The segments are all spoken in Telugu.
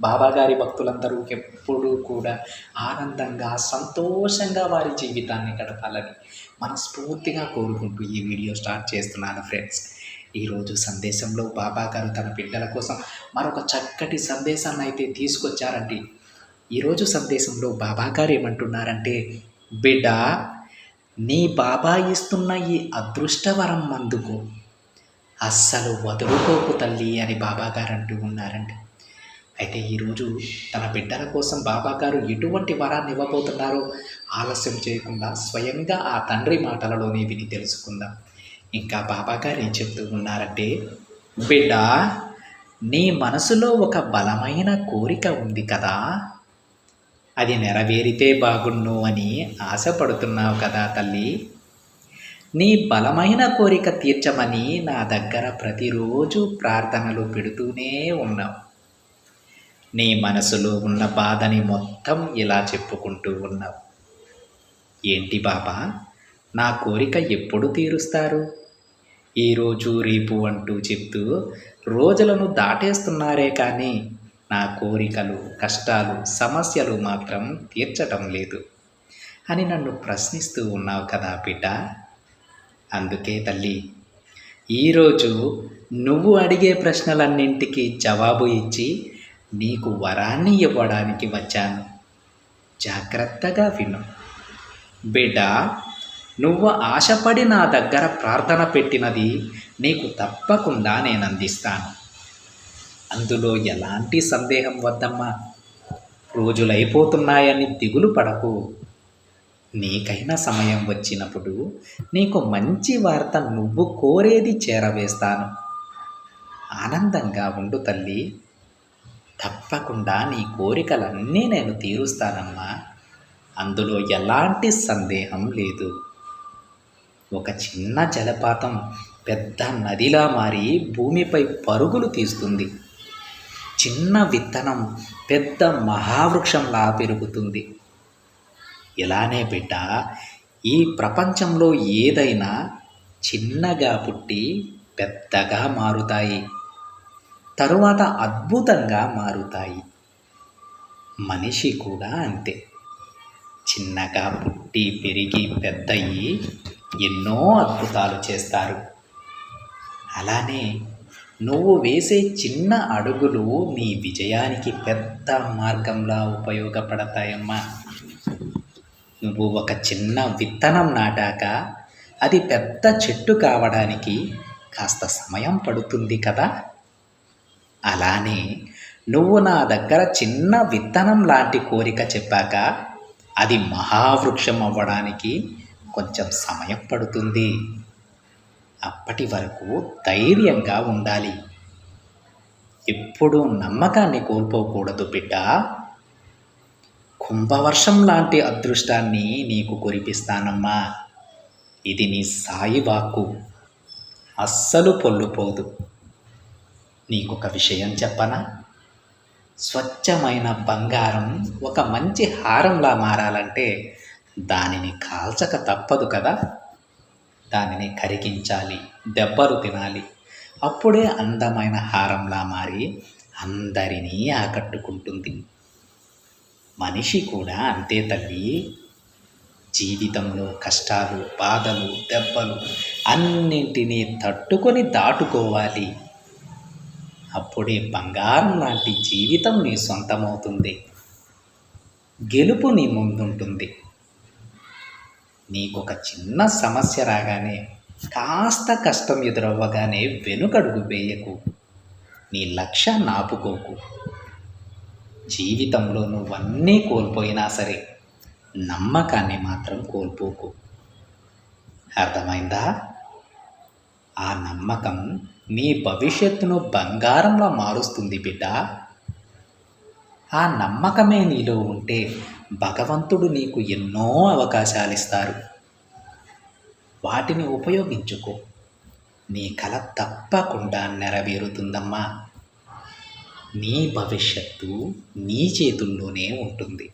బాబాగారి భక్తులందరూ ఎప్పుడూ కూడా ఆనందంగా సంతోషంగా వారి జీవితాన్ని గడపాలని మనస్ఫూర్తిగా కోరుకుంటూ ఈ వీడియో స్టార్ట్ చేస్తున్నాను ఫ్రెండ్స్. ఈరోజు సందేశంలో బాబాగారు తన బిడ్డల కోసం మరొక చక్కటి సందేశాన్ని అయితే తీసుకొచ్చారండి. ఈరోజు సందేశంలో బాబా గారు ఏమంటున్నారంటే బిడ్డ నీ బాబా ఇస్తున్న ఈ అదృష్టవరం మందుకు అస్సలు వదులుకోకు తల్లి అని బాబాగారు అంటూ ఉన్నారండి. అయితే ఈరోజు తన బిడ్డల కోసం బాబా గారు ఎటువంటి వరాన్ని ఇవ్వబోతున్నారో ఆలస్యం చేయకుండా స్వయంగా ఆ తండ్రి మాటలలోనే విని తెలుసుకుందాం. ఇంకా బాబా గారు ఏం చెప్తూ ఉన్నారంటే బిడ్డ నీ మనసులో ఒక బలమైన కోరిక ఉంది కదా. అది నెరవేరితే బాగుండు అని ఆశపడుతున్నావు కదా తల్లి. నీ బలమైన కోరిక తీర్చమని నా దగ్గర ప్రతిరోజు ప్రార్థనలు పెడుతూనే ఉన్నావు. నీ మనసులో ఉన్న బాధని మొత్తం ఇలా చెప్పుకుంటూ ఉన్నావు. ఏంటి బాబా? నా కోరిక ఎప్పుడు తీరుస్తారు? ఈరోజు రేపు అంటూ చెప్తూ రోజులను దాటేస్తున్నారే కానీ నా కోరికలు కష్టాలు సమస్యలు మాత్రం తీర్చటం లేదు అని నన్ను ప్రశ్నిస్తూ ఉన్నావు కదా బిడ్డ. అందుకే తల్లి ఈరోజు నువ్వు అడిగే ప్రశ్నలన్నింటికి జవాబు ఇచ్చి నీకు వరాన్ని ఇవ్వడానికి వచ్చాను. జాగ్రత్తగా విను. బిడ్డ నువ్వు ఆశపడి నా దగ్గర ప్రార్థన పెట్టినది నీకు తప్పకుండా నేను అందిస్తాను. అందులో ఎలాంటి సందేహం వద్దమ్మా? రోజులైపోతున్నాయని దిగులు పడకు. నీకైనా సమయం వచ్చినప్పుడు నీకు మంచి వార్త నువ్వు కోరేది చేరవేస్తాను. ఆనందంగా ఉండు తల్లి. తప్పకుండా నీ కోరికలన్నీ నేను తీరుస్తానమ్మా. అందులో ఎలాంటి సందేహం లేదు. ఒక చిన్న జలపాతం పెద్ద నదిలా మారి భూమిపై పరుగులు తీస్తుంది. చిన్న విత్తనం పెద్ద మహావృక్షంలా పెరుగుతుంది. ఇలానే బిడ్డ ఈ ప్రపంచంలో ఏదైనా చిన్నగా పుట్టి పెద్దగా మారుతాయి. తరువాత అద్భుతంగా మారుతాయి. మనిషి కూడా అంతే. చిన్నగా పుట్టి పెరిగి పెద్దయి ఎన్నో అద్భుతాలు చేస్తారు. అలానే నువ్వు వేసే చిన్న అడుగులు నీ విజయానికి పెద్ద మార్గంలా ఉపయోగపడతాయమ్మా. నువ్వు ఒక చిన్న విత్తనం నాటాక అది పెద్ద చెట్టు కావడానికి కాస్త సమయం పడుతుంది కదా? అలానే నువ్వు నా దగ్గర చిన్న విత్తనం లాంటి కోరిక చెప్పాక అది మహావృక్షం అవ్వడానికి కొంచెం సమయం పడుతుంది. అప్పటి వరకు ధైర్యంగా ఉండాలి. ఎప్పుడూ నమ్మకాన్ని కోల్పోకూడదు బిడ్డ. కుంభవర్షం లాంటి అదృష్టాన్ని నీకు కురిపిస్తానమ్మా. ఇది నీ సాయి వాక్కు. అస్సలు పొల్లుపోదు. నీకొక విషయం చెప్పనా? స్వచ్ఛమైన బంగారం ఒక మంచి హారంలా మారాలంటే దానిని కాల్చక తప్పదు కదా. దానిని కరిగించాలి దెబ్బలు తినాలి. అప్పుడే అందమైన హారంలా మారి అందరినీ ఆకట్టుకుంటుంది. మనిషి కూడా అంతే తల్లి. జీవితంలో కష్టాలు బాధలు దెబ్బలు అన్నింటినీ తట్టుకొని దాటుకోవాలి. అప్పుడే బంగారం లాంటి జీవితం నీ సొంతమవుతుంది. గెలుపు నీ ముందుంటుంది. నీకొక చిన్న సమస్య రాగానే కాస్త కష్టం ఎదురవ్వగానే వెనుకడుగు వేయకు. నీ లక్ష్యాన్ని ఆపుకోకు జీవితంలో నువ్వన్నీ కోల్పోయినా సరే నమ్మకాన్ని మాత్రం కోల్పోకు. అర్థమైందా? ఆ నమ్మకం నీ భవిష్యత్తును బంగారంలా మారుస్తుంది బిడ్డ. ఆ నమ్మకమే నీలో ఉంటే భగవంతుడు నీకు ఎన్నో అవకాశాలు ఇస్తారు వాటిని ఉపయోగించుకో. నీ కల తప్పకుండా నెరవేరుతుందమ్మా. నీ భవిష్యత్తు నీ చేతుల్లోనే ఉంటుంది.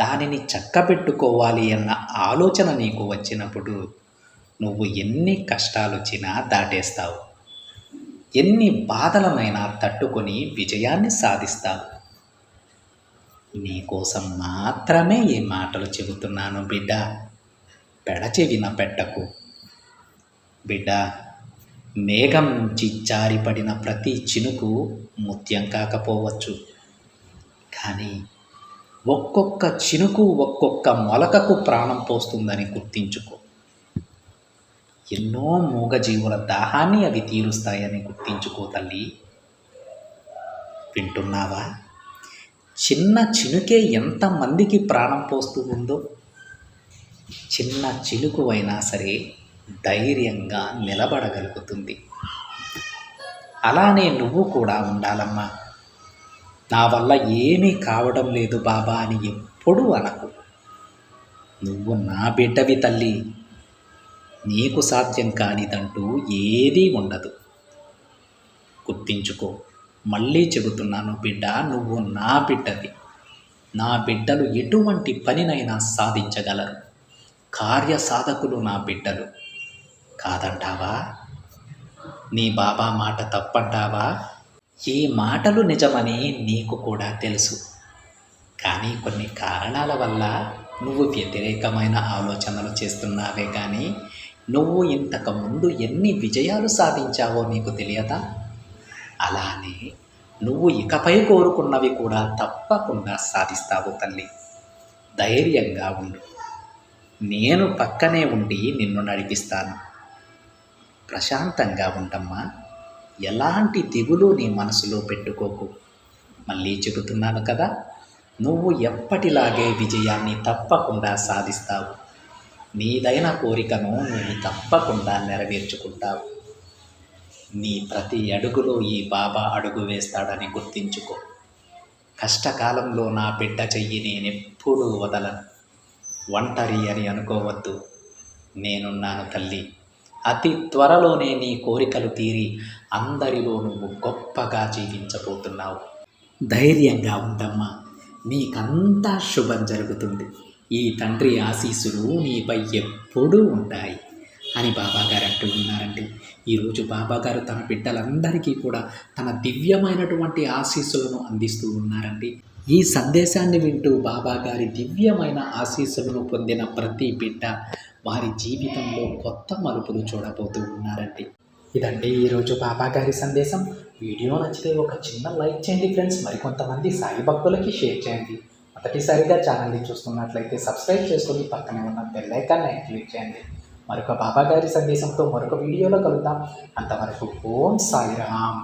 దానిని చక్కబెట్టుకోవాలి అన్న ఆలోచన నీకు వచ్చినప్పుడు నువ్వు ఎన్ని కష్టాలు వచ్చినా దాటేస్తావు. ఎన్ని బాధలమైనా తట్టుకొని విజయాన్ని సాధిస్తావు. నీకోసం మాత్రమే ఈ మాటలు చెబుతున్నాను బిడ్డ. పెడచెవిన పెట్టకు. బిడ్డ మేఘం నుంచి జారిపడిన ప్రతి చినుకు ముత్యం కాకపోవచ్చు. కానీ ఒక్కొక్క చినుకు ఒక్కొక్క మొలకకు ప్రాణం పోస్తుందని గుర్తించుకో. ఎన్నో మూగజీవుల దాహాన్ని అవి తీరుస్తాయని గుర్తించుకో తల్లి. వింటున్నావా? చిన్న చినుకే ఎంతమందికి ప్రాణం పోస్తూ ఉందో చిన్న చిలుకు అయినా సరే ధైర్యంగా నిలబడగలుగుతుంది. అలానే నువ్వు కూడా ఉండాలమ్మా. నా వల్ల ఏమీ కావడం లేదు బాబా అని ఎప్పుడూ అనకు. నువ్వు నా బిడ్డవి తల్లి. నీకు సాధ్యం కానిదంటూ ఏదీ ఉండదు. గుర్తించుకో మళ్ళీ చెబుతున్నాను బిడ్డ నువ్వు నా బిడ్డవి. నా బిడ్డలు ఎటువంటి పనినైనా సాధించగలరు. కార్య సాధకులు నా బిడ్డలు. కాదంటావా? నీ బాబా మాట తప్పంటావా? ఈ మాటలు నిజమని నీకు కూడా తెలుసు. కానీ కొన్ని కారణాల వల్ల నువ్వు వ్యతిరేకమైన ఆలోచనలు చేస్తున్నావే కానీ నువ్వు ఇంతకు ముందు ఎన్ని విజయాలు సాధించావో నీకు తెలియదా? అలానే నువ్వు ఇకపై కోరుకున్నవి కూడా తప్పకుండా సాధిస్తావు తల్లి. ధైర్యంగా ఉండు. నేను పక్కనే ఉండి నిన్ను నడిపిస్తాను. ప్రశాంతంగా ఉండమ్మా ఎలాంటి దిగులు నీ మనసులో పెట్టుకోకు. మళ్ళీ చెబుతున్నాను కదా నువ్వు ఎప్పటిలాగే విజయాన్ని తప్పకుండా సాధిస్తావు. నీదైన కోరికను నువ్వు తప్పకుండా నెరవేర్చుకుంటావు. నీ ప్రతి అడుగులో ఈ బాబా అడుగు వేస్తాడని గుర్తించుకో. కష్టకాలంలో నా బిడ్డ చెయ్యి నేనెప్పుడూ వదలను. ఒంటరి అని అనుకోవద్దు. నేనున్నాను తల్లి. అతి త్వరలోనే నీ కోరికలు తీరి అందరిలో నువ్వు గొప్పగా జీవించబోతున్నావు. ధైర్యంగా ఉండమ్మా నీకంతా శుభం జరుగుతుంది. ఈ తండ్రి ఆశీస్సులు నీపై ఎప్పుడూ ఉంటాయి అని బాబాగారు అంటూ ఉన్నారండి. ఈరోజు బాబాగారు తన బిడ్డలందరికీ కూడా తన దివ్యమైనటువంటి ఆశీస్సులను అందిస్తూ ఉన్నారండి. ఈ సందేశాన్ని వింటూ బాబాగారి దివ్యమైన ఆశీస్సులను పొందిన ప్రతి బిడ్డ వారి జీవితంలో కొత్త మలుపులు చూడబోతూ ఉన్నారండి. ఇదండి ఈరోజు బాబాగారి సందేశం. వీడియో నచ్చితే ఒక చిన్న లైక్ చేయండి ఫ్రెండ్స్. మరికొంతమంది సాయి భక్తులకి షేర్ చేయండి. మొదటిసారిగా ఛానల్ని చూస్తున్నట్లయితే సబ్స్క్రైబ్ చేసుకుని పక్కనే ఉన్న బెల్ ఐకాన్ని క్లిక్ చేయండి. మరొక బాబాగారి సందేశంతో మరొక వీడియోలో కలుద్దాం. అంతవరకు ఓం సాయిరామ్.